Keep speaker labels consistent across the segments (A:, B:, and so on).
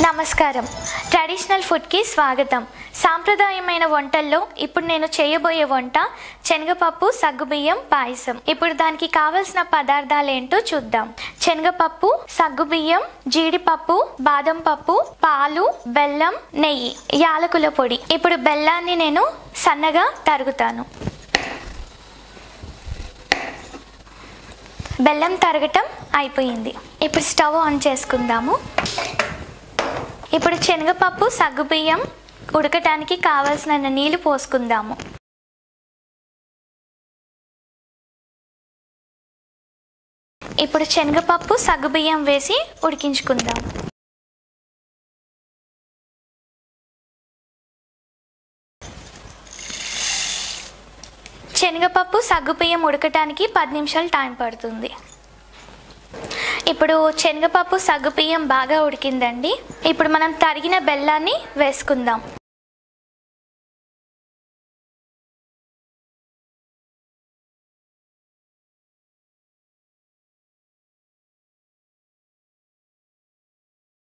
A: నమస్కారం. ట్రెడిషనల్ ఫుడ్కి స్వాగతం. సాంప్రదాయమైన వంటల్లో ఇప్పుడు నేను చేయబోయే వంట శనగపప్పు సగ్గుబియ్యం పాయసం. ఇప్పుడు దానికి కావలసిన పదార్థాలు ఏంటో చూద్దాం. శనగపప్పు సగ్గుబియ్యం జీడిపప్పు బాదం పప్పు పాలు బెల్లం నెయ్యి యాలకుల పొడి. ఇప్పుడు బెల్లాన్ని నేను సన్నగా తరుగుతాను. బెల్లం తరగటం అయిపోయింది. ఇప్పుడు స్టవ్ ఆన్ చేసుకుందాము. ఇప్పుడు శనగపప్పు సగ్గుబియ్యం ఉడకటానికి కావలసిన నీళ్ళు పోసుకుందాము. ఇప్పుడు శనగపప్పు సగ్గుబియ్యం వేసి ఉడికించుకుందాం. శనగపప్పు సగ్గుబియ్యం ఉడకటానికి పది నిమిషాలు టైం పడుతుంది. ఇప్పుడు శనగపప్పు సగ్గుబియ్యం బాగా ఉడికిందండి. ఇప్పుడు మనం తరిగిన బెల్లాన్ని వేసుకుందాం.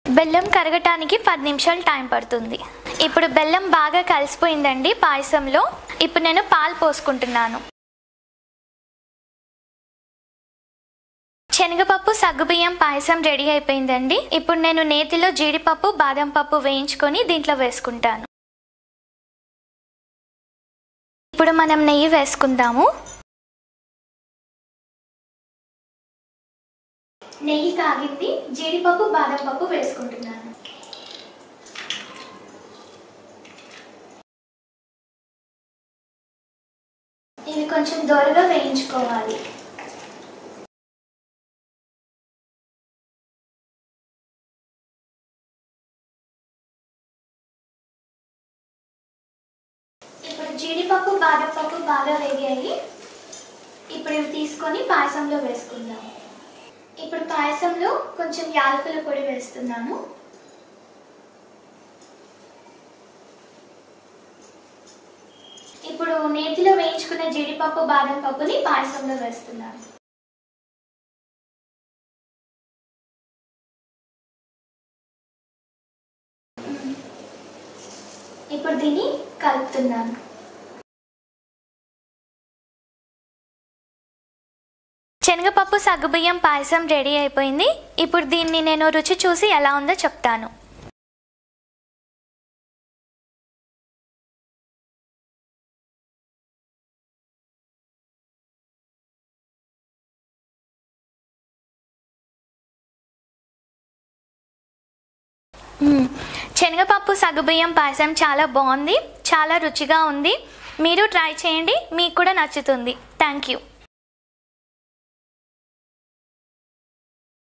A: బెల్లం కరగటానికి పది నిమిషాలు టైం పడుతుంది. ఇప్పుడు బెల్లం బాగా కలిసిపోయిందండి పాయసంలో. ఇప్పుడు నేను పాలు పోసుకుంటున్నాను. శనగపప్పు సగ్గుబియ్యం పాయసం రెడీ అయిపోయిందండి. ఇప్పుడు నేను నేతిలో జీడిపప్పు బాదం పప్పు వేయించుకొని దీంట్లో వేసుకుంటాను. ఇప్పుడు మనం నెయ్యి వేసుకుందాము. నెయ్యి కాగింది జీడిపప్పు బాదం పప్పు వేసుకుంటున్నాను. ఇవి కొంచెం దోరగా వేయించుకోవాలి. ఇప్పుడు జీడిపప్పు బాదపప్పు బాగా వేగాయి. ఇప్పుడు ఇవి తీసుకొని పాయసంలో వేసుకుందాం. ఇప్పుడు పాయసంలో కొంచెం యాలకుల పొడి వేస్తున్నాము. ఇప్పుడు నేతిలో వేయించుకున్న జీడిపప్పు బాదం పప్పుని పాయసంలో వేస్తున్నాను ఇప్పుడు దీన్ని కలుపుతున్నాను. శనగపప్పు సగ్గుబియ్యం పాయసం రెడీ అయిపోయింది. ఇప్పుడు దీన్ని నేను రుచి చూసి ఎలా ఉందో చెప్తాను. శనగపప్పు సగ్గుబియ్యం పాయసం చాలా బాగుంది చాలా రుచిగా ఉంది. మీరు ట్రై చేయండి మీకు కూడా నచ్చుతుంది. Thank you.